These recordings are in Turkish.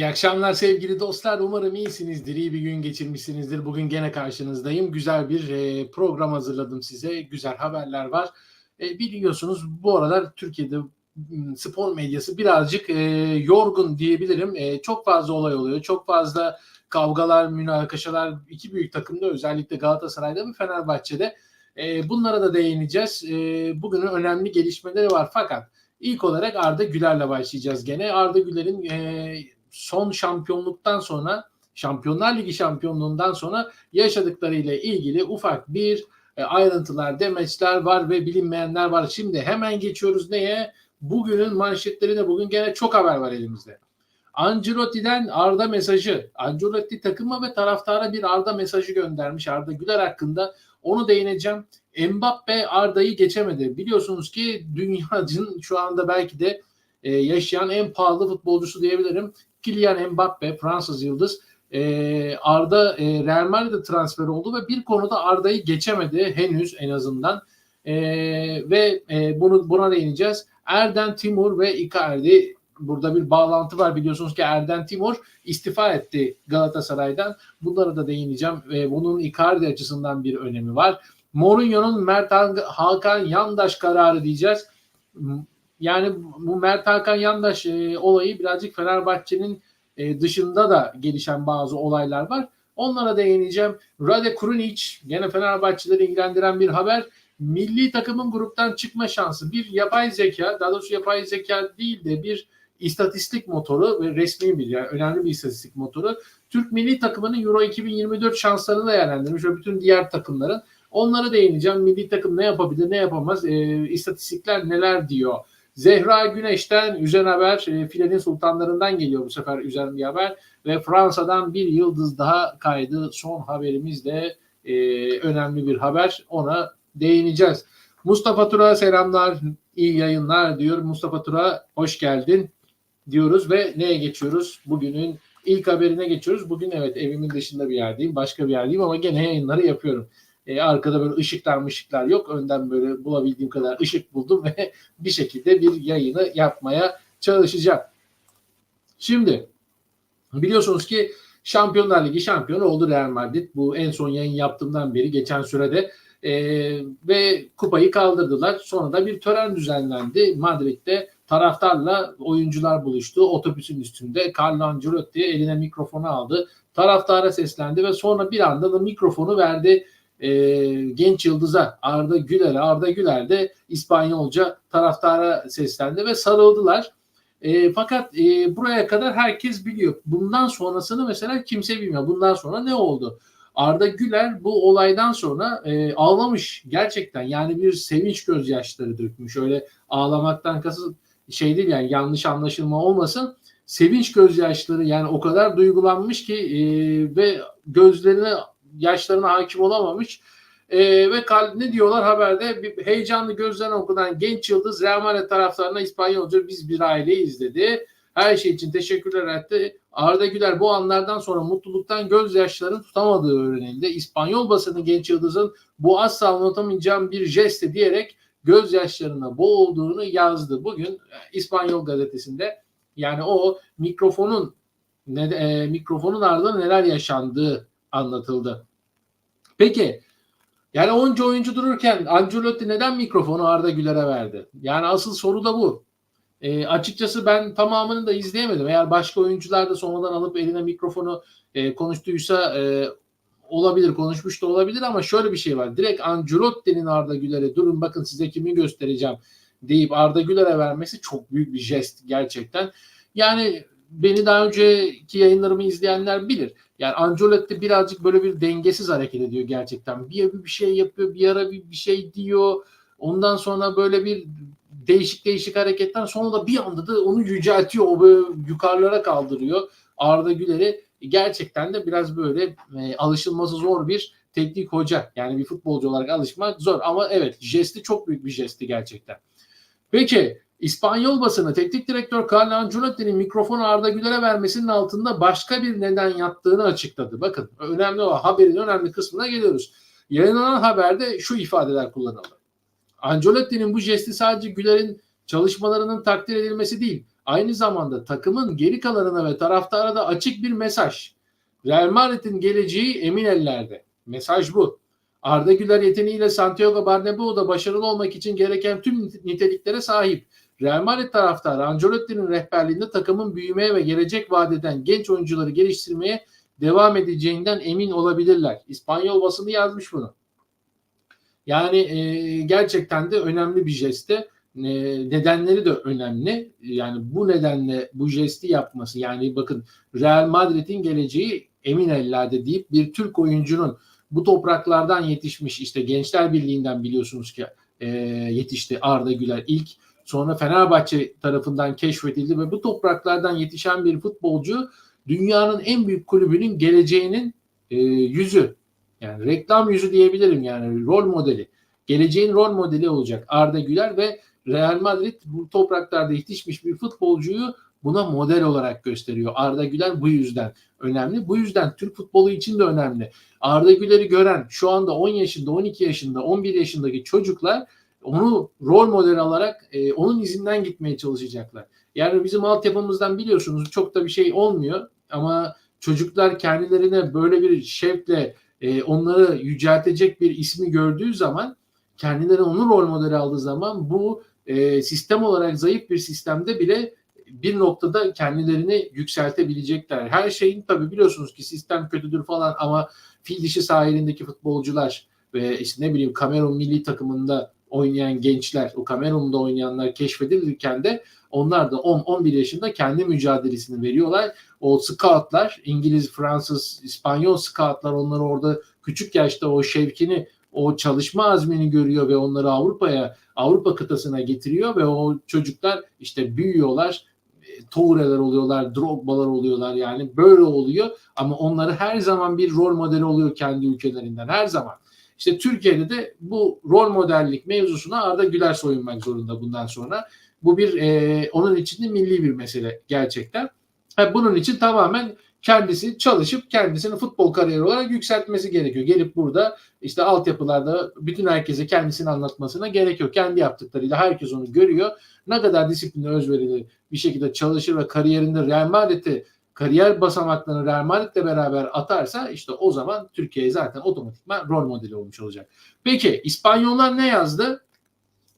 İyi akşamlar sevgili dostlar. Umarım iyisinizdir, iyi bir gün geçirmişsinizdir. Bugün gene karşınızdayım. Güzel bir e, program hazırladım size. Güzel haberler var. E, biliyorsunuz bu aralar Türkiye'de spor medyası birazcık e, yorgun diyebilirim. E, çok fazla olay oluyor. Çok fazla kavgalar, münakaşalar iki büyük takımda özellikle Galatasaray'da ve Fenerbahçe'de. E, bunlara da değineceğiz. E, bugünün önemli gelişmeleri var fakat ilk olarak Arda Güler'le başlayacağız gene. Arda Güler'in e, son şampiyonluktan sonra Şampiyonlar Ligi şampiyonluğundan sonra yaşadıklarıyla ilgili ufak bir e, ayrıntılar, demeçler var ve bilinmeyenler var. Şimdi hemen geçiyoruz neye? Bugünün manşetlerine bugün gene çok haber var elimizde. Ancelotti'den Arda mesajı. Ancelotti takıma ve taraftara bir Arda mesajı göndermiş Arda Güler hakkında. Onu değineceğim. Mbappe Arda'yı geçemedi. Biliyorsunuz ki dünyanın şu anda belki de e, yaşayan en pahalı futbolcusu diyebilirim. Kylian Mbappe Fransız yıldız e, Arda e, Real Madrid'e transfer oldu ve bir konuda Arda'yı geçemedi henüz en azından e, ve e, bunu buna değineceğiz. Erden Timur ve Icardi burada bir bağlantı var biliyorsunuz ki Erden Timur istifa etti Galatasaray'dan. Bunlara da değineceğim ve bunun Icardi açısından bir önemi var. Mourinho'nun Mert Hakan Yandaş kararı diyeceğiz. Yani bu Mert Hakan Yandaş e, olayı birazcık Fenerbahçe'nin e, dışında da gelişen bazı olaylar var. Onlara değineceğim. Rade Krunic gene Fenerbahçeleri ilgilendiren bir haber. Milli takımın gruptan çıkma şansı. Bir yapay zeka, daha doğrusu yapay zeka değil de bir istatistik motoru ve resmi bir yani önemli bir istatistik motoru. Türk milli takımının Euro 2024 şanslarını değerlendirmiş ve bütün diğer takımların. Onlara değineceğim. Milli takım ne yapabilir, ne yapamaz, e, istatistikler neler diyor. Zehra Güneş'ten Üzen Haber, e, filenin sultanlarından geliyor bu sefer Üzen bir haber. Ve Fransa'dan bir yıldız daha kaydı. Son haberimiz de e, önemli bir haber. Ona değineceğiz. Mustafa Tura selamlar, iyi yayınlar diyor. Mustafa Tura hoş geldin diyoruz ve neye geçiyoruz? Bugünün ilk haberine geçiyoruz. Bugün evet evimin dışında bir yerdeyim, başka bir yerdeyim ama gene yayınları yapıyorum. E, arkada böyle ışıklar ışıklar yok. Önden böyle bulabildiğim kadar ışık buldum ve bir şekilde bir yayını yapmaya çalışacağım. Şimdi biliyorsunuz ki Şampiyonlar Ligi şampiyonu oldu Real Madrid. Bu en son yayın yaptığımdan beri geçen sürede e, ve kupayı kaldırdılar. Sonra da bir tören düzenlendi Madrid'de. Taraftarla oyuncular buluştu. Otobüsün üstünde Carlo Ancelotti eline mikrofonu aldı. Taraftara seslendi ve sonra bir anda da mikrofonu verdi e, genç yıldıza Arda Güler'e. Arda Güler de İspanyolca taraftara seslendi ve sarıldılar. E, fakat e, buraya kadar herkes biliyor. Bundan sonrasını mesela kimse bilmiyor. Bundan sonra ne oldu? Arda Güler bu olaydan sonra e, ağlamış gerçekten. Yani bir sevinç gözyaşları dökmüş. Öyle ağlamaktan kasıt şey değil yani yanlış anlaşılma olmasın. Sevinç gözyaşları yani o kadar duygulanmış ki e, ve gözlerine yaşlarına hakim olamamış. E, ve ne diyorlar haberde bir heyecanlı gözlerine okunan genç yıldız Real Madrid taraftarına İspanyolca biz bir aileyiz dedi. Her şey için teşekkürler etti. Arda Güler bu anlardan sonra mutluluktan gözyaşlarını tutamadığı öğrenildi. İspanyol basını genç yıldızın bu asla unutamayacağım bir jesti diyerek gözyaşlarına boğulduğunu yazdı. Bugün İspanyol gazetesinde yani o mikrofonun ne, e, mikrofonun ardında neler yaşandığı anlatıldı. Peki yani onca oyuncu dururken Ancelotti neden mikrofonu Arda Güler'e verdi? Yani asıl soru da bu. E, açıkçası ben tamamını da izleyemedim. Eğer başka oyuncular da sonradan alıp eline mikrofonu e, konuştuysa e, olabilir, konuşmuş da olabilir ama şöyle bir şey var. Direkt Ancelotti'nin Arda Güler'e durun bakın size kimi göstereceğim deyip Arda Güler'e vermesi çok büyük bir jest gerçekten. Yani beni daha önceki yayınlarımı izleyenler bilir. Yani Ancelotti birazcık böyle bir dengesiz hareket ediyor gerçekten. Bir, bir şey yapıyor, bir ara bir, şey diyor. Ondan sonra böyle bir değişik değişik hareketten sonra da bir anda da onu yüceltiyor. O böyle yukarılara kaldırıyor. Arda Güler'i gerçekten de biraz böyle e, alışılması zor bir teknik hoca. Yani bir futbolcu olarak alışmak zor. Ama evet jesti çok büyük bir jesti gerçekten. Peki İspanyol basını teknik direktör Carlo Ancelotti'nin mikrofonu Arda Güler'e vermesinin altında başka bir neden yattığını açıkladı. Bakın önemli o haberin önemli kısmına geliyoruz. Yayınlanan haberde şu ifadeler kullanıldı. Ancelotti'nin bu jesti sadece Güler'in çalışmalarının takdir edilmesi değil, aynı zamanda takımın geri kalanına ve taraftara da açık bir mesaj. Real Madrid'in geleceği emin ellerde. Mesaj bu. Arda Güler yeteneğiyle Santiago Bernabeu'da başarılı olmak için gereken tüm niteliklere sahip. Real Madrid taraftarı Ancelotti'nin rehberliğinde takımın büyümeye ve gelecek vadeden genç oyuncuları geliştirmeye devam edeceğinden emin olabilirler. İspanyol basını yazmış bunu. Yani e, gerçekten de önemli bir jeste. E, nedenleri de önemli. Yani bu nedenle bu jesti yapması yani bakın Real Madrid'in geleceği emin ellerde deyip bir Türk oyuncunun bu topraklardan yetişmiş işte Gençler Birliği'nden biliyorsunuz ki e, yetişti Arda Güler ilk sonra Fenerbahçe tarafından keşfedildi ve bu topraklardan yetişen bir futbolcu dünyanın en büyük kulübünün geleceğinin e, yüzü. Yani reklam yüzü diyebilirim yani rol modeli. Geleceğin rol modeli olacak Arda Güler ve Real Madrid bu topraklarda yetişmiş bir futbolcuyu buna model olarak gösteriyor. Arda Güler bu yüzden önemli. Bu yüzden Türk futbolu için de önemli. Arda Güler'i gören şu anda 10 yaşında, 12 yaşında, 11 yaşındaki çocuklar onu rol model alarak e, onun izinden gitmeye çalışacaklar. Yani bizim altyapımızdan biliyorsunuz çok da bir şey olmuyor ama çocuklar kendilerine böyle bir şevkle e, onları yüceltecek bir ismi gördüğü zaman kendileri onu rol modeli aldığı zaman bu e, sistem olarak zayıf bir sistemde bile bir noktada kendilerini yükseltebilecekler. Her şeyin tabi biliyorsunuz ki sistem kötüdür falan ama fil dişi sahilindeki futbolcular ve işte ne bileyim Kamerun milli takımında oynayan gençler, o Kamerun'da oynayanlar keşfedilirken de onlar da 10-11 yaşında kendi mücadelesini veriyorlar. O scoutlar, İngiliz, Fransız, İspanyol scoutlar onları orada küçük yaşta o şevkini, o çalışma azmini görüyor ve onları Avrupa'ya, Avrupa kıtasına getiriyor ve o çocuklar işte büyüyorlar. Toure'ler oluyorlar, Drogba'lar oluyorlar yani böyle oluyor ama onları her zaman bir rol modeli oluyor kendi ülkelerinden her zaman. İşte Türkiye'de de bu rol modellik mevzusuna Arda Güler soyunmak zorunda bundan sonra. Bu bir e, onun için de milli bir mesele gerçekten. Ha, bunun için tamamen kendisi çalışıp kendisini futbol kariyeri olarak yükseltmesi gerekiyor. Gelip burada işte altyapılarda bütün herkese kendisini anlatmasına gerek yok. Kendi yaptıklarıyla herkes onu görüyor. Ne kadar disiplinli, özverili bir şekilde çalışır ve kariyerinde Real Madrid'i kariyer basamaklarını Real Madrid'le beraber atarsa işte o zaman Türkiye zaten otomatikman rol modeli olmuş olacak. Peki İspanyollar ne yazdı?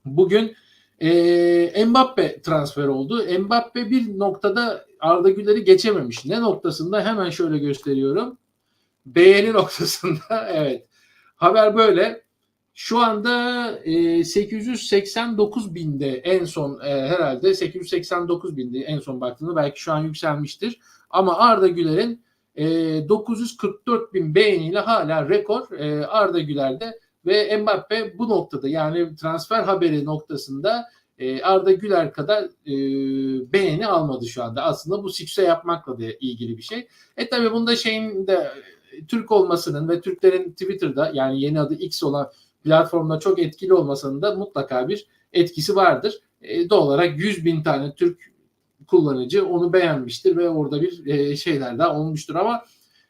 Bugün e, Mbappe transfer oldu. Mbappe bir noktada Arda Güler'i geçememiş. Ne noktasında? Hemen şöyle gösteriyorum. Beğeni noktasında evet. Haber böyle. Şu anda e, 889 binde en son e, herhalde 889 binde en son baktığımda belki şu an yükselmiştir. Ama Arda Güler'in e, 944 bin beğeniyle hala rekor e, Arda Güler'de ve Mbappe bu noktada yani transfer haberi noktasında e, Arda Güler kadar e, beğeni almadı şu anda. Aslında bu sikse yapmakla da ilgili bir şey. E tabi bunda şeyin de Türk olmasının ve Türklerin Twitter'da yani yeni adı X olan platformda çok etkili olmasının da mutlaka bir etkisi vardır. E, doğal olarak 100 bin tane Türk kullanıcı onu beğenmiştir ve orada bir e, şeyler daha olmuştur ama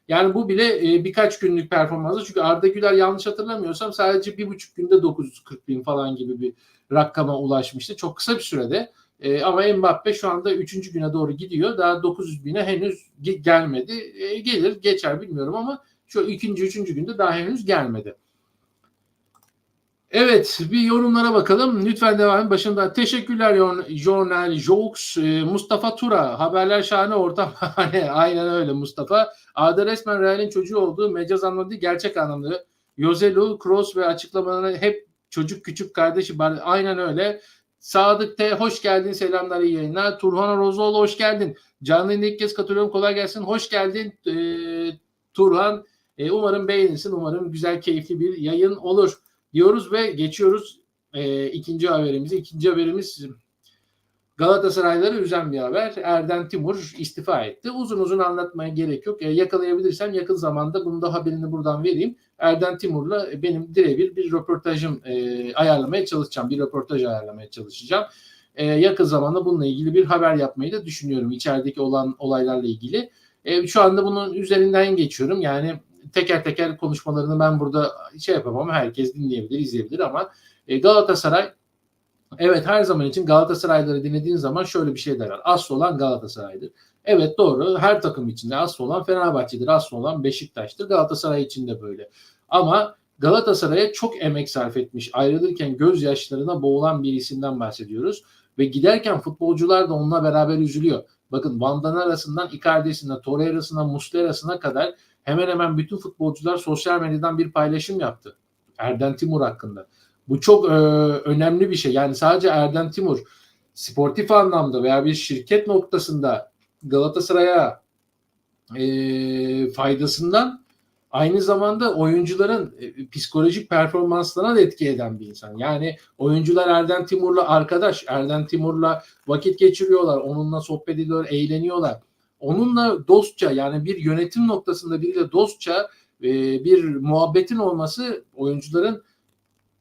yani bu bile e, birkaç günlük performansı. Çünkü Arda Güler yanlış hatırlamıyorsam sadece bir buçuk günde 940 bin falan gibi bir rakama ulaşmıştı. Çok kısa bir sürede. E, ama Mbappe şu anda üçüncü güne doğru gidiyor. Daha 900 bine henüz gelmedi. E, gelir geçer bilmiyorum ama şu ikinci, üçüncü günde daha henüz gelmedi. Evet bir yorumlara bakalım. Lütfen devam edin. Başında teşekkürler Journal Jokes. Ee, Mustafa Tura. Haberler şahane ortam. Hani aynen öyle Mustafa. Arda resmen Real'in çocuğu olduğu mecaz anlamda gerçek anlamda. Yozelu, Kroos ve açıklamalarına hep çocuk küçük kardeşi. Aynen öyle. Sadık T. Hoş geldin. Selamlar iyi yayınlar. Turhan Rozoğlu hoş geldin. Canlı ilk kez katılıyorum. Kolay gelsin. Hoş geldin ee, Turhan. E, umarım beğenirsin. Umarım güzel, keyifli bir yayın olur diyoruz ve geçiyoruz e, ikinci haberimizi. İkinci haberimiz Galatasarayları üzen bir haber. Erden Timur istifa etti. Uzun uzun anlatmaya gerek yok. E, yakalayabilirsem yakın zamanda bunu da haberini buradan vereyim. Erden Timur'la benim birebir bir röportajım e, ayarlamaya çalışacağım. Bir röportaj ayarlamaya çalışacağım. E, yakın zamanda bununla ilgili bir haber yapmayı da düşünüyorum. İçerideki olan olaylarla ilgili. E, şu anda bunun üzerinden geçiyorum. Yani teker teker konuşmalarını ben burada şey yapamam. Herkes dinleyebilir, izleyebilir ama e, Galatasaray Evet her zaman için Galatasarayları dinlediğin zaman şöyle bir şey derler. Asıl olan Galatasaray'dır. Evet doğru. Her takım içinde asıl olan Fenerbahçe'dir. Asıl olan Beşiktaş'tır. Galatasaray için de böyle. Ama Galatasaray'a çok emek sarf etmiş. Ayrılırken gözyaşlarına boğulan bir isimden bahsediyoruz. Ve giderken futbolcular da onunla beraber üzülüyor. Bakın Van arasından Icardi'sine, Torreira'sına, Muslera'sına kadar hemen hemen bütün futbolcular sosyal medyadan bir paylaşım yaptı. Erden Timur hakkında. Bu çok e, önemli bir şey. Yani sadece Erden Timur sportif anlamda veya bir şirket noktasında Galatasaray'a e, faydasından aynı zamanda oyuncuların e, psikolojik performanslarına da etki eden bir insan. Yani oyuncular Erden Timur'la arkadaş, Erden Timur'la vakit geçiriyorlar, onunla sohbet ediyorlar, eğleniyorlar. Onunla dostça yani bir yönetim noktasında biriyle dostça e, bir muhabbetin olması oyuncuların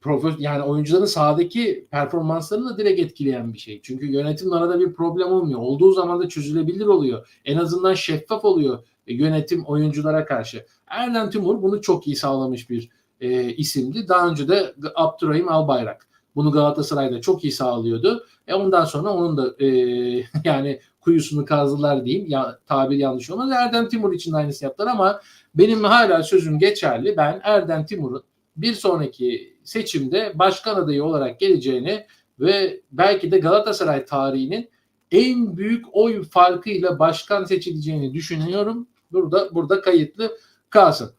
profes yani oyuncuların sahadaki performanslarını da direkt etkileyen bir şey. Çünkü yönetimle arada bir problem olmuyor. Olduğu zaman da çözülebilir oluyor. En azından şeffaf oluyor yönetim oyunculara karşı. Erden Timur bunu çok iyi sağlamış bir e, isimdi. Daha önce de Abdurrahim Albayrak bunu Galatasaray'da çok iyi sağlıyordu. E ondan sonra onun da e, yani kuyusunu kazdılar diyeyim. Ya, tabir yanlış olmaz. Erdem Timur için de aynısını yaptılar ama benim hala sözüm geçerli. Ben Erdem Timur'un bir sonraki seçimde başkan adayı olarak geleceğini ve belki de Galatasaray tarihinin en büyük oy farkıyla başkan seçileceğini düşünüyorum. Burada burada kayıtlı kalsın.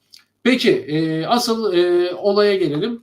Peki e, asıl e, olaya gelelim.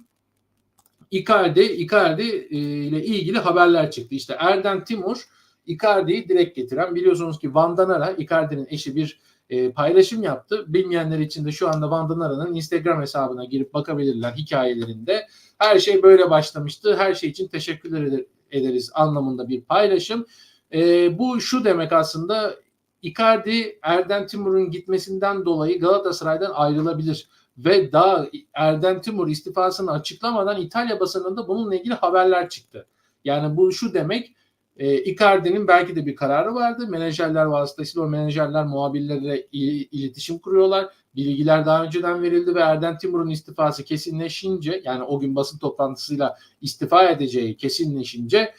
Icardi, Icardi e, ile ilgili haberler çıktı. İşte Erden Timur Icardi'yi direkt getiren biliyorsunuz ki Van Danara Icardi'nin eşi bir e, paylaşım yaptı. Bilmeyenler için de şu anda Van Danara'nın Instagram hesabına girip bakabilirler hikayelerinde. Her şey böyle başlamıştı. Her şey için teşekkür ederiz anlamında bir paylaşım. E, bu şu demek aslında Icardi Erden Timur'un gitmesinden dolayı Galatasaray'dan ayrılabilir ve daha Erden Timur istifasını açıklamadan İtalya basınında bununla ilgili haberler çıktı. Yani bu şu demek e, Icardi'nin belki de bir kararı vardı. Menajerler vasıtasıyla o menajerler muhabirlerle iletişim kuruyorlar. Bilgiler daha önceden verildi ve Erden Timur'un istifası kesinleşince yani o gün basın toplantısıyla istifa edeceği kesinleşince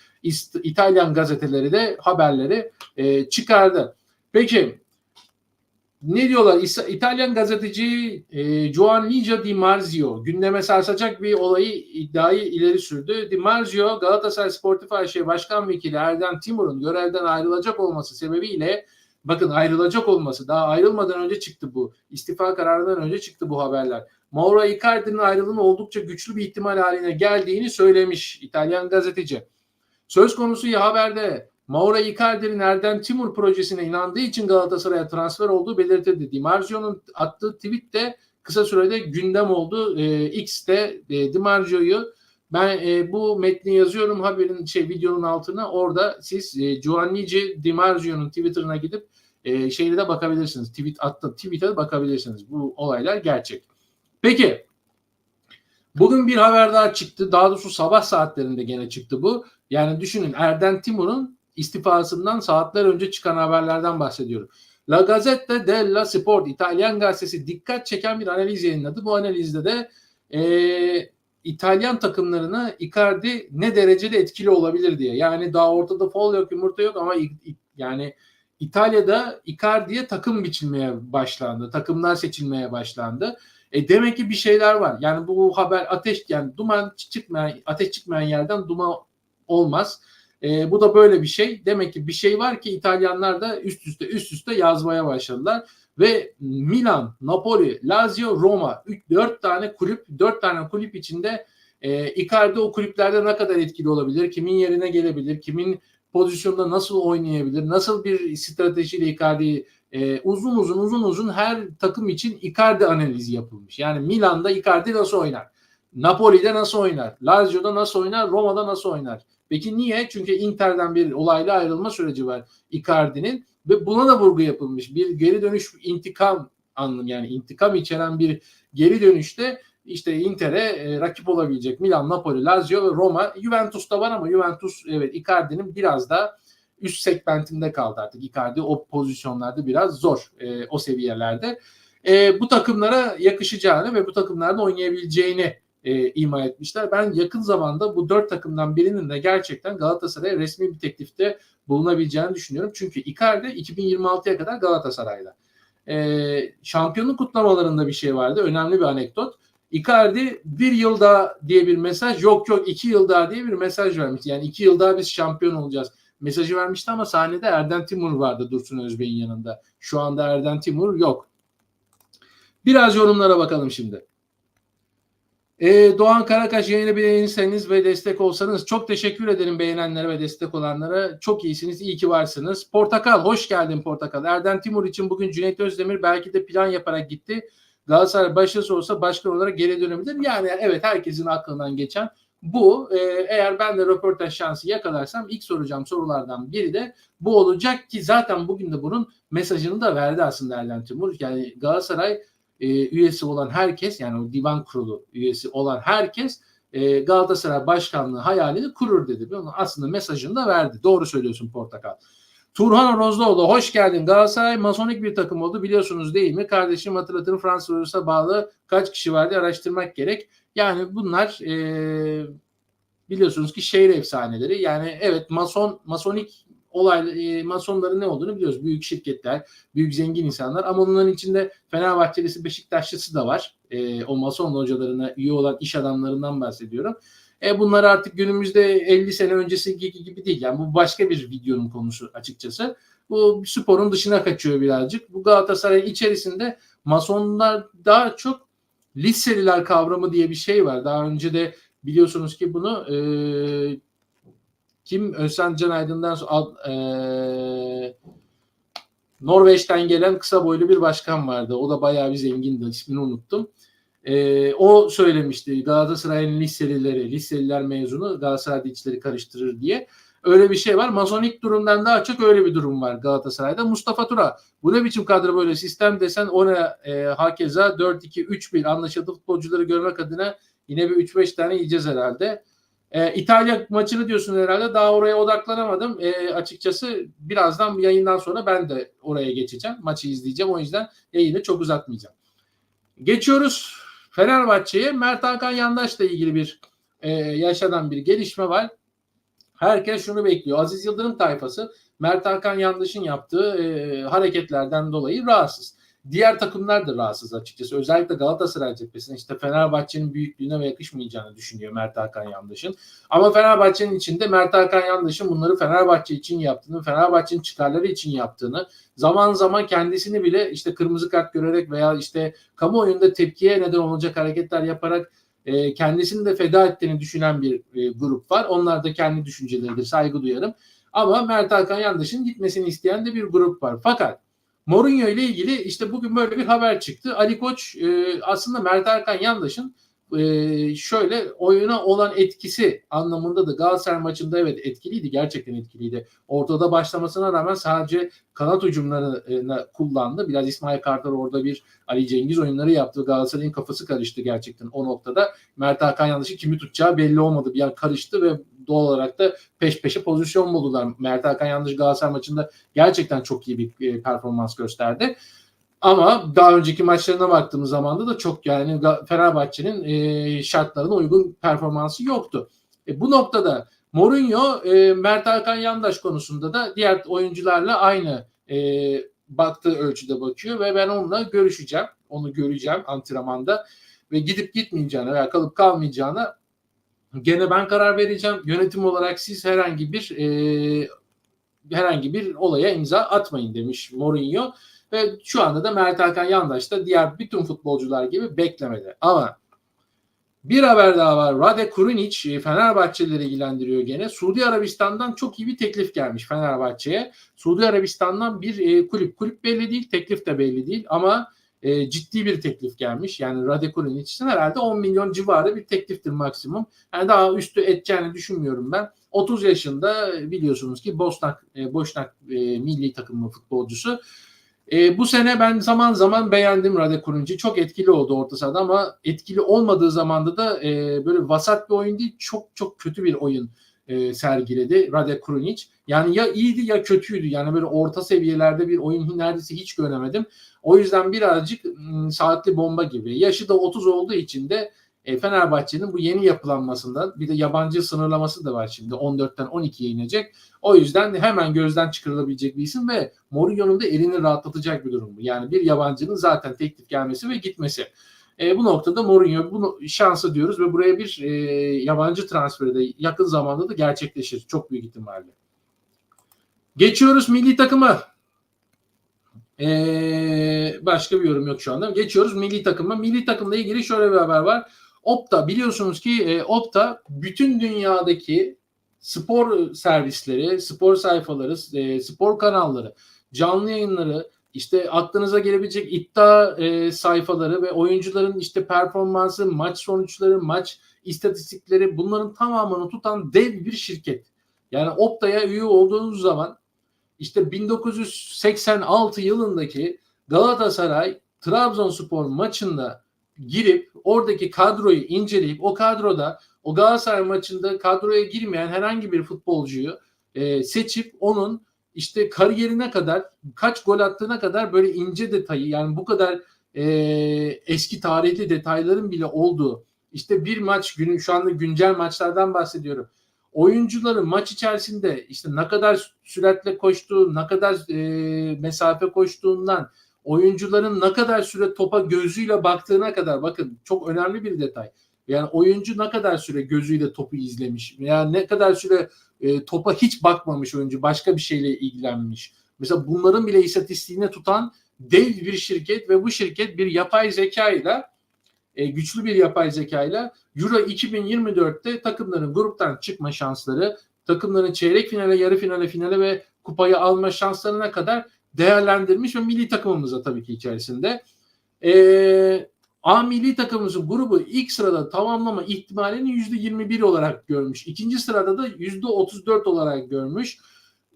İtalyan gazeteleri de haberleri e, çıkardı. Peki ne diyorlar? İtalyan gazeteci e, Gianluigi Di Marzio gündeme sarsacak bir olayı iddiayı ileri sürdü. Di Marzio Galatasaray Sportif AŞ Başkan Vekili Erdem Timur'un görevden ayrılacak olması sebebiyle bakın ayrılacak olması daha ayrılmadan önce çıktı bu. istifa kararından önce çıktı bu haberler. Mauro Icardi'nin ayrılığının oldukça güçlü bir ihtimal haline geldiğini söylemiş İtalyan gazeteci. Söz konusu ya haberde Mauro Icardi'nin Erdem Timur projesine inandığı için Galatasaray'a transfer olduğu belirtildi. Di Marzio'nun attığı tweet de kısa sürede gündem oldu. E, X'te e, Di Marzio'yu ben e, bu metni yazıyorum haberin şey videonun altına orada siz e, Gianluigi Di Marzio'nun Twitter'ına gidip e, şeyde de bakabilirsiniz. Tweet attı tweet'e bakabilirsiniz. Bu olaylar gerçek. Peki Bugün bir haber daha çıktı. Daha doğrusu sabah saatlerinde gene çıktı bu. Yani düşünün Erden Timur'un istifasından saatler önce çıkan haberlerden bahsediyorum. La Gazzetta della Sport İtalyan gazetesi dikkat çeken bir analiz yayınladı. Bu analizde de e, İtalyan takımlarına Icardi ne derecede etkili olabilir diye. Yani daha ortada fol yok, yumurta yok ama yani İtalya'da Icardi'ye takım biçilmeye başlandı. Takımlar seçilmeye başlandı. E demek ki bir şeyler var. Yani bu haber ateş yani duman çıkmayan ateş çıkmayan yerden duman olmaz. E, bu da böyle bir şey. Demek ki bir şey var ki İtalyanlar da üst üste üst üste yazmaya başladılar. Ve Milan, Napoli, Lazio, Roma 4 tane kulüp, 4 tane kulüp içinde e, Icardi o kulüplerde ne kadar etkili olabilir? Kimin yerine gelebilir? Kimin pozisyonda nasıl oynayabilir? Nasıl bir stratejiyle Icardi'yi e, uzun uzun uzun uzun her takım için Icardi analizi yapılmış. Yani Milan'da Icardi nasıl oynar? Napoli'de nasıl oynar? Lazio'da nasıl oynar? Roma'da nasıl oynar? Peki niye? Çünkü Inter'den bir olayla ayrılma süreci var Icardi'nin ve buna da vurgu yapılmış. Bir geri dönüş intikam anlam yani intikam içeren bir geri dönüşte işte Inter'e e, rakip olabilecek Milan, Napoli, Lazio ve Roma. Juventus da var ama Juventus evet Icardi'nin biraz da üst segmentinde kaldı artık. Icardi o pozisyonlarda biraz zor e, o seviyelerde. E, bu takımlara yakışacağını ve bu takımlarda oynayabileceğini e, ima etmişler. Ben yakın zamanda bu dört takımdan birinin de gerçekten Galatasaray'a resmi bir teklifte bulunabileceğini düşünüyorum. Çünkü Icardi 2026'ya kadar Galatasaray'da. E, şampiyonluk kutlamalarında bir şey vardı. Önemli bir anekdot. Icardi bir yıl daha diye bir mesaj yok yok iki yıl daha diye bir mesaj vermiş. Yani iki yıl daha biz şampiyon olacağız mesajı vermişti ama sahnede Erden Timur vardı Dursun Özbey'in yanında. Şu anda Erden Timur yok. Biraz yorumlara bakalım şimdi. Ee, Doğan Karakaş yayını beğenirseniz ve destek olsanız çok teşekkür ederim beğenenlere ve destek olanlara. Çok iyisiniz, iyi ki varsınız. Portakal, hoş geldin Portakal. Erden Timur için bugün Cüneyt Özdemir belki de plan yaparak gitti. Galatasaray başarısı olsa başkan olarak geri dönebilir. Yani evet herkesin aklından geçen bu. E, eğer ben de röportaj şansı yakalarsam ilk soracağım sorulardan biri de bu olacak ki zaten bugün de bunun mesajını da verdi aslında Erden Timur. Yani Galatasaray e, üyesi olan herkes yani o divan kurulu üyesi olan herkes e, Galatasaray başkanlığı hayalini kurur dedi. Bunun aslında mesajını da verdi. Doğru söylüyorsun Portakal. Turhan Rozluoğlu hoş geldin. Galatasaray masonik bir takım oldu biliyorsunuz değil mi? Kardeşim hatırlatırım Fransız bağlı kaç kişi vardı araştırmak gerek. Yani bunlar e, biliyorsunuz ki şehir efsaneleri. Yani evet mason masonik olay e, masonların ne olduğunu biliyoruz. Büyük şirketler, büyük zengin insanlar ama onların içinde Fenerbahçelisi, Beşiktaşlısı da var. E, o mason hocalarına üye olan iş adamlarından bahsediyorum. E bunlar artık günümüzde 50 sene öncesi gibi değil. Yani bu başka bir videonun konusu açıkçası. Bu sporun dışına kaçıyor birazcık. Bu Galatasaray içerisinde masonlar daha çok liseliler kavramı diye bir şey var. Daha önce de biliyorsunuz ki bunu e, kim Özcan Can Aydın'dan e, Norveç'ten gelen kısa boylu bir başkan vardı. O da bayağı bir zengindi. İsmini unuttum. E, o söylemişti Galatasaray'ın liselileri, liseliler mezunu Galatasaray'da içleri karıştırır diye. Öyle bir şey var. Masonik durumdan daha çok öyle bir durum var Galatasaray'da. Mustafa Tura bu ne biçim kadro böyle sistem desen ona e, hakeza 4-2-3-1 anlaşıldı futbolcuları görmek adına yine bir 3-5 tane yiyeceğiz herhalde. E, İtalya maçını diyorsun herhalde. Daha oraya odaklanamadım. E, açıkçası birazdan yayından sonra ben de oraya geçeceğim. Maçı izleyeceğim. O yüzden yayını çok uzatmayacağım. Geçiyoruz Fenerbahçe'ye. Mert Hakan Yandaş'la ilgili bir e, yaşanan bir gelişme var. Herkes şunu bekliyor. Aziz Yıldırım tayfası Mert Hakan Yandaş'ın yaptığı e, hareketlerden dolayı rahatsız. Diğer takımlar da rahatsız açıkçası. Özellikle Galatasaray cephesinde işte Fenerbahçe'nin büyüklüğüne ve yakışmayacağını düşünüyor Mert Hakan Yandaş'ın. Ama Fenerbahçe'nin içinde Mert Hakan Yandaş'ın bunları Fenerbahçe için yaptığını, Fenerbahçe'nin çıkarları için yaptığını, zaman zaman kendisini bile işte kırmızı kart görerek veya işte kamuoyunda tepkiye neden olacak hareketler yaparak e, kendisini de feda ettiğini düşünen bir e, grup var. Onlar da kendi düşünceleridir, saygı duyarım. Ama Mert Hakan Yandaş'ın gitmesini isteyen de bir grup var. Fakat Mourinho ile ilgili işte bugün böyle bir haber çıktı. Ali Koç e, aslında Mert Hakan Yandaş'ın e, şöyle oyuna olan etkisi anlamında da Galatasaray maçında evet etkiliydi. Gerçekten etkiliydi. Ortada başlamasına rağmen sadece kanat hücumlarını kullandı. Biraz İsmail Kartal orada bir Ali Cengiz oyunları yaptı. Galatasaray'ın kafası karıştı gerçekten o noktada. Mert Hakan yanlışı kimi tutacağı belli olmadı. Bir an karıştı ve doğal olarak da peş peşe pozisyon buldular. Mert Hakan yanlış Galatasaray maçında gerçekten çok iyi bir e, performans gösterdi. Ama daha önceki maçlarına baktığımız zaman da çok yani Fenerbahçe'nin e, şartlarına uygun performansı yoktu. E, bu noktada Mourinho e, Mert Hakan Yandaş konusunda da diğer oyuncularla aynı e, baktığı ölçüde bakıyor ve ben onunla görüşeceğim. Onu göreceğim antrenmanda ve gidip gitmeyeceğine veya kalıp kalmayacağına gene ben karar vereceğim. Yönetim olarak siz herhangi bir e, herhangi bir olaya imza atmayın demiş Mourinho. Ve şu anda da Mert Hakan Yandaş da diğer bütün futbolcular gibi beklemede. Ama bir haber daha var. Rade Kurunic e, Fenerbahçelileri ilgilendiriyor gene. Suudi Arabistan'dan çok iyi bir teklif gelmiş Fenerbahçe'ye. Suudi Arabistan'dan bir e, kulüp. Kulüp belli değil, teklif de belli değil ama e, ciddi bir teklif gelmiş. Yani Rade Kurunic için herhalde 10 milyon civarı bir tekliftir maksimum. Yani daha üstü edeceğini düşünmüyorum ben. 30 yaşında biliyorsunuz ki Bosnak, e, Boşnak e, milli takımı futbolcusu. E, bu sene ben zaman zaman beğendim Rade Kuruncu. Çok etkili oldu orta sahada ama etkili olmadığı zamanda da e, böyle vasat bir oyun değil çok çok kötü bir oyun e, sergiledi Rade Kurunic. Yani ya iyiydi ya kötüydü. Yani böyle orta seviyelerde bir oyun neredeyse hiç göremedim. O yüzden birazcık m, saatli bomba gibi. Yaşı da 30 olduğu için de e, Fenerbahçe'nin bu yeni yapılanmasından bir de yabancı sınırlaması da var şimdi 14'ten 12'ye inecek. O yüzden hemen gözden çıkarılabilecek bir isim ve Mourinho'nun da elini rahatlatacak bir durum bu. Yani bir yabancının zaten teklif gelmesi ve gitmesi. E, bu noktada Mourinho bunu şansı diyoruz ve buraya bir e, yabancı transferi de yakın zamanda da gerçekleşir. Çok büyük ihtimalle. Geçiyoruz milli takıma. Ee, başka bir yorum yok şu anda. Geçiyoruz milli takıma. Milli takımla ilgili şöyle bir haber var. Opta biliyorsunuz ki e, Opta bütün dünyadaki spor servisleri, spor sayfaları, e, spor kanalları, canlı yayınları, işte aklınıza gelebilecek iddia e, sayfaları ve oyuncuların işte performansı, maç sonuçları, maç istatistikleri bunların tamamını tutan dev bir şirket. Yani Opta'ya üye olduğunuz zaman işte 1986 yılındaki Galatasaray Trabzonspor maçında girip oradaki kadroyu inceleyip o kadroda o Galatasaray maçında kadroya girmeyen herhangi bir futbolcuyu e, seçip onun işte kariyerine kadar kaç gol attığına kadar böyle ince detayı yani bu kadar e, eski tarihli detayların bile olduğu işte bir maç günü şu anda güncel maçlardan bahsediyorum. Oyuncuların maç içerisinde işte ne kadar süratle koştuğu, ne kadar e, mesafe koştuğundan, oyuncuların ne kadar süre topa gözüyle baktığına kadar bakın çok önemli bir detay. Yani oyuncu ne kadar süre gözüyle topu izlemiş veya ne kadar süre e, topa hiç bakmamış oyuncu başka bir şeyle ilgilenmiş. Mesela bunların bile istatistiğine tutan dev bir şirket ve bu şirket bir yapay zeka ile e, güçlü bir yapay zekayla Euro 2024'te takımların gruptan çıkma şansları, takımların çeyrek finale, yarı finale, finale ve kupayı alma şanslarına kadar değerlendirmiş ve milli takımımıza tabii ki içerisinde. E, A milli takımımızın grubu ilk sırada tamamlama ihtimalini %21 olarak görmüş. İkinci sırada da %34 olarak görmüş.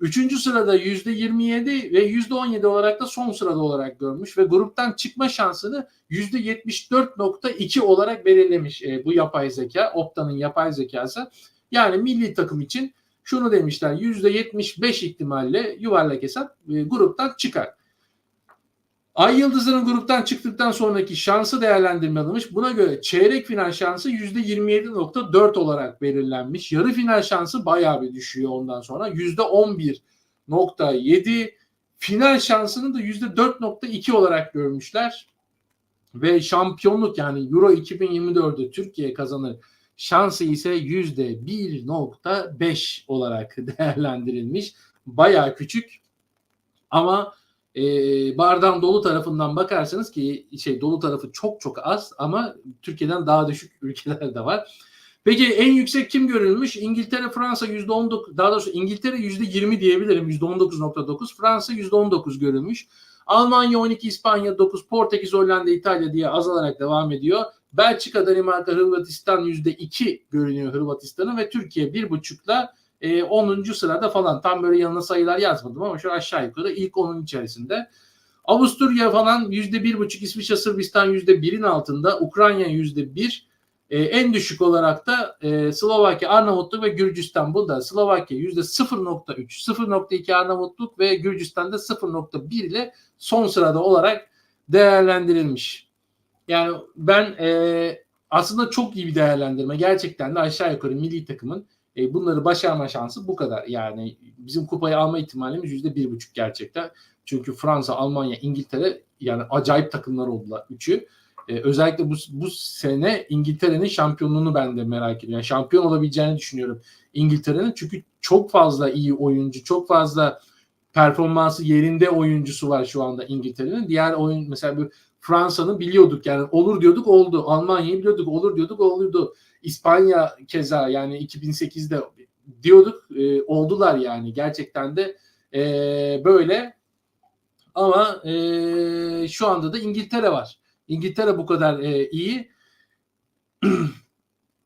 Üçüncü sırada yüzde 27 ve yüzde 17 olarak da son sırada olarak görmüş ve gruptan çıkma şansını yüzde 74.2 olarak belirlemiş e, bu yapay zeka, Opta'nın yapay zekası. Yani milli takım için şunu demişler yüzde 75 ihtimalle yuvarlak hesap e, gruptan çıkar. Ay Yıldızı'nın gruptan çıktıktan sonraki şansı değerlendirme Buna göre çeyrek final şansı %27.4 olarak belirlenmiş. Yarı final şansı bayağı bir düşüyor ondan sonra. %11.7 final şansını da %4.2 olarak görmüşler. Ve şampiyonluk yani Euro 2024'de Türkiye kazanır şansı ise %1.5 olarak değerlendirilmiş. Bayağı küçük ama e, bardağın dolu tarafından bakarsanız ki şey dolu tarafı çok çok az ama Türkiye'den daha düşük ülkeler de var. Peki en yüksek kim görülmüş? İngiltere, Fransa %19, daha doğrusu İngiltere %20 diyebilirim. %19.9. Fransa %19 görülmüş. Almanya 12, İspanya 9, Portekiz, Hollanda, İtalya diye azalarak devam ediyor. Belçika, Danimarka, Hırvatistan %2 görünüyor Hırvatistan'ın ve Türkiye 1.5'la e, 10. sırada falan tam böyle yanına sayılar yazmadım ama şu aşağı yukarı ilk 10'un içerisinde. Avusturya falan yüzde bir buçuk, İsviçre, Sırbistan yüzde birin altında, Ukrayna yüzde bir, e, en düşük olarak da e, Slovakya, Arnavutluk ve Gürcistan. Bu Slovakya yüzde 0.3, 0.2 Arnavutluk ve Gürcistan'da 0.1 ile son sırada olarak değerlendirilmiş. Yani ben e, aslında çok iyi bir değerlendirme. Gerçekten de aşağı yukarı milli takımın e, bunları başarma şansı bu kadar. Yani bizim kupayı alma ihtimalimiz yüzde bir buçuk gerçekten. Çünkü Fransa, Almanya, İngiltere yani acayip takımlar oldular üçü. E, özellikle bu, bu sene İngiltere'nin şampiyonluğunu ben de merak ediyorum. Yani şampiyon olabileceğini düşünüyorum İngiltere'nin. Çünkü çok fazla iyi oyuncu, çok fazla performansı yerinde oyuncusu var şu anda İngiltere'nin. Diğer oyun mesela bu Fransa'nın biliyorduk yani olur diyorduk oldu. Almanya'yı biliyorduk olur diyorduk olurdu. İspanya keza yani 2008'de diyorduk e, oldular yani gerçekten de e, böyle ama e, şu anda da İngiltere var. İngiltere bu kadar e, iyi.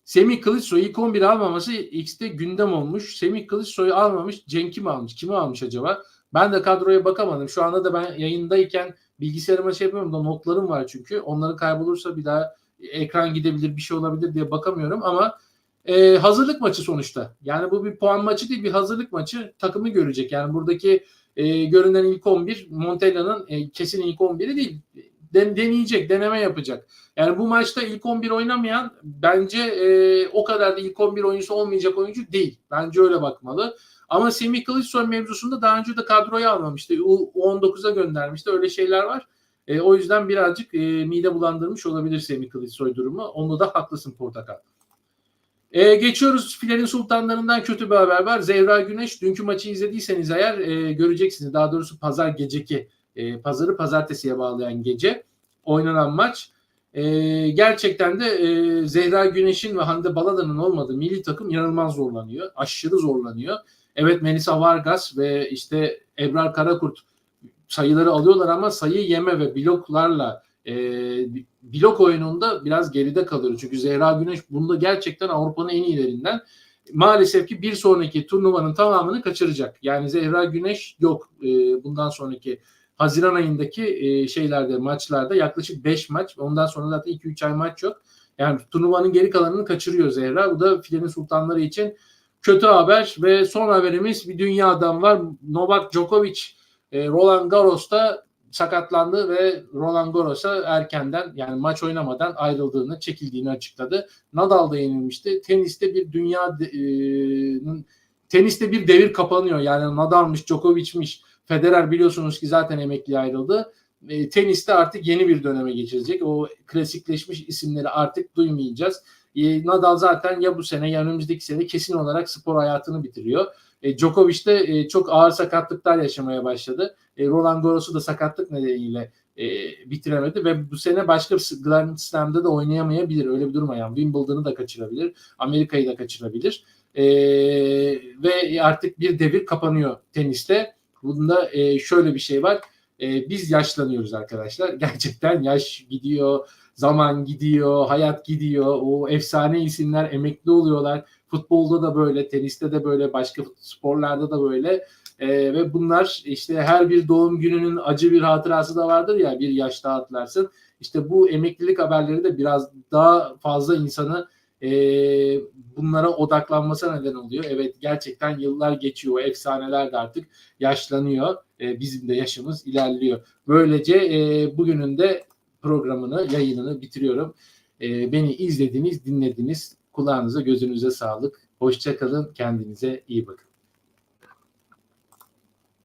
Semih Kılıçsoy ilk 11 almaması X'te gündem olmuş. Semih Kılıçsoy'u almamış. Cenk'i mi almış? Kimi almış acaba? Ben de kadroya bakamadım. Şu anda da ben yayındayken bilgisayarıma şey yapıyorum da notlarım var çünkü. Onları kaybolursa bir daha ekran gidebilir bir şey olabilir diye bakamıyorum ama e, hazırlık maçı sonuçta. Yani bu bir puan maçı değil bir hazırlık maçı takımı görecek. Yani buradaki e, görünen ilk 11 Montella'nın e, kesin ilk 11'i değil. Den- deneyecek, deneme yapacak. Yani bu maçta ilk 11 oynamayan bence e, o kadar da ilk 11 oyuncusu olmayacak oyuncu değil. Bence öyle bakmalı. Ama Semih Kılıçsoy mevzusunda daha önce de kadroya almamıştı. U- U19'a göndermişti. Öyle şeyler var. E, o yüzden birazcık e, mide bulandırmış olabilir Semih Kılıçsoy durumu. Onda da haklısın Portakal. E, geçiyoruz filenin sultanlarından kötü bir haber var. Zehra Güneş dünkü maçı izlediyseniz eğer e, göreceksiniz. Daha doğrusu pazar geceki e, pazarı pazartesiye bağlayan gece oynanan maç. E, gerçekten de e, Zehra Güneş'in ve Hande Balada'nın olmadığı milli takım inanılmaz zorlanıyor. Aşırı zorlanıyor. Evet Melisa Vargas ve işte Ebrar Karakurt sayıları alıyorlar ama sayı yeme ve bloklarla e, blok oyununda biraz geride kalıyor. Çünkü Zehra Güneş bunda gerçekten Avrupa'nın en iyilerinden. Maalesef ki bir sonraki turnuvanın tamamını kaçıracak. Yani Zehra Güneş yok e, bundan sonraki Haziran ayındaki e, şeylerde maçlarda yaklaşık 5 maç. Ondan sonra zaten 2-3 ay maç yok. Yani turnuvanın geri kalanını kaçırıyor Zehra. Bu da filenin sultanları için kötü haber ve son haberimiz bir dünya adam var. Novak Djokovic e, Roland Garros'ta sakatlandı ve Roland Garros'a erkenden yani maç oynamadan ayrıldığını, çekildiğini açıkladı. Nadal da yenilmişti. Teniste bir dünya e, teniste bir devir kapanıyor. Yani Nadal'mış, Djokovic'miş, Federer biliyorsunuz ki zaten emekli ayrıldı. E, teniste artık yeni bir döneme geçilecek. O klasikleşmiş isimleri artık duymayacağız. E, Nadal zaten ya bu sene ya önümüzdeki sene kesin olarak spor hayatını bitiriyor. E, Djokovic de e, çok ağır sakatlıklar yaşamaya başladı. E, Roland Garros'u da sakatlık nedeniyle e, bitiremedi ve bu sene başka Grand Slam'da da oynayamayabilir. Öyle bir durum. Yani Wimbledon'ı da kaçırabilir. Amerika'yı da kaçırabilir. E, ve artık bir devir kapanıyor teniste. Bunda e, şöyle bir şey var. E, biz yaşlanıyoruz arkadaşlar. Gerçekten yaş gidiyor, zaman gidiyor, hayat gidiyor. O efsane isimler emekli oluyorlar. Futbolda da böyle, teniste de böyle, başka sporlarda da böyle. Ee, ve bunlar işte her bir doğum gününün acı bir hatırası da vardır ya bir yaşta hatırlarsın. İşte bu emeklilik haberleri de biraz daha fazla insanı e, bunlara odaklanmasına neden oluyor. Evet gerçekten yıllar geçiyor. Efsaneler de artık yaşlanıyor. E, bizim de yaşımız ilerliyor. Böylece e, bugünün de programını, yayınını bitiriyorum. E, beni izlediniz, dinlediniz. Kulağınıza, gözünüze sağlık. Hoşçakalın, kendinize iyi bakın.